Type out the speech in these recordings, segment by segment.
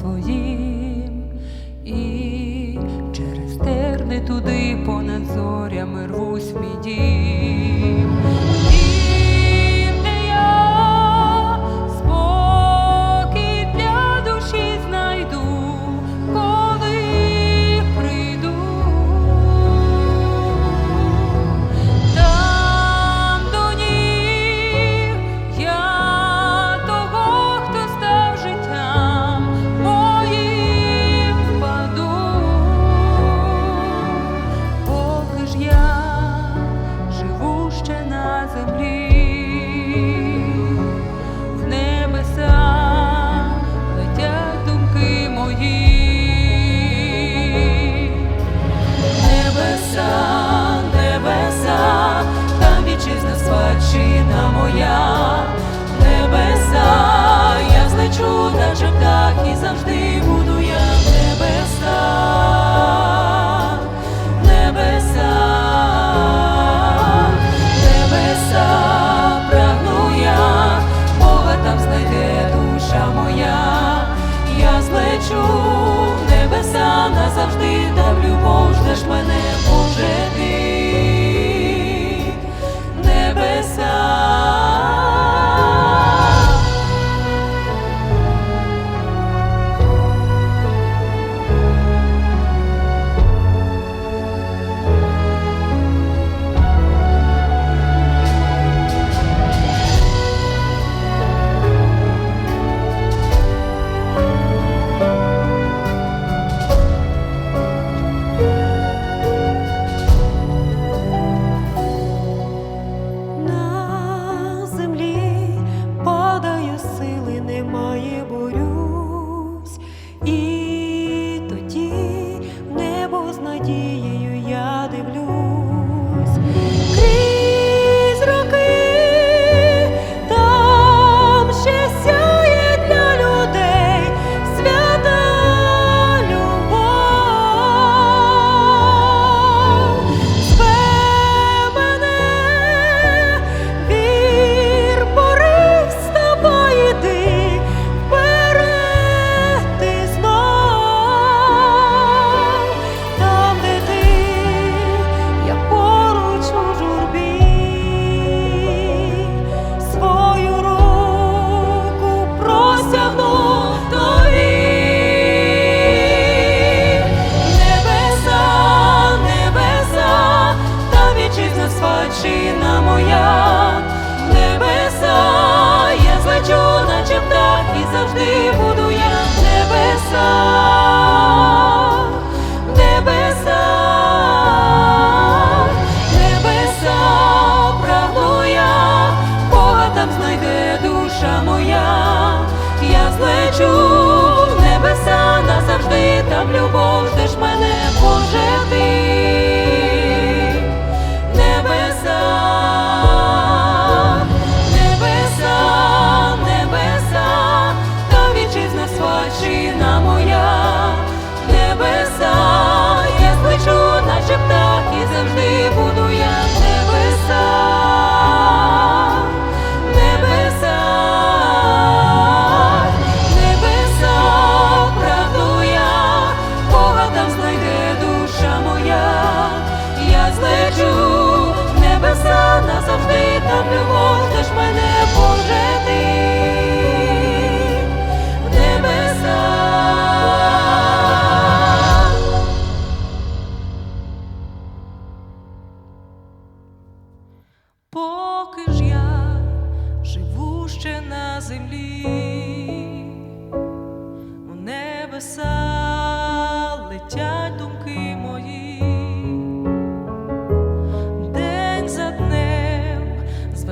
своїм, і через терни туди понад зорями рвусь мій дім. Вітчизна спадщина моя, небеса, я злечу, наче птах і завжди буду.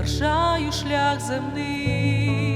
полегшаю шлях земний.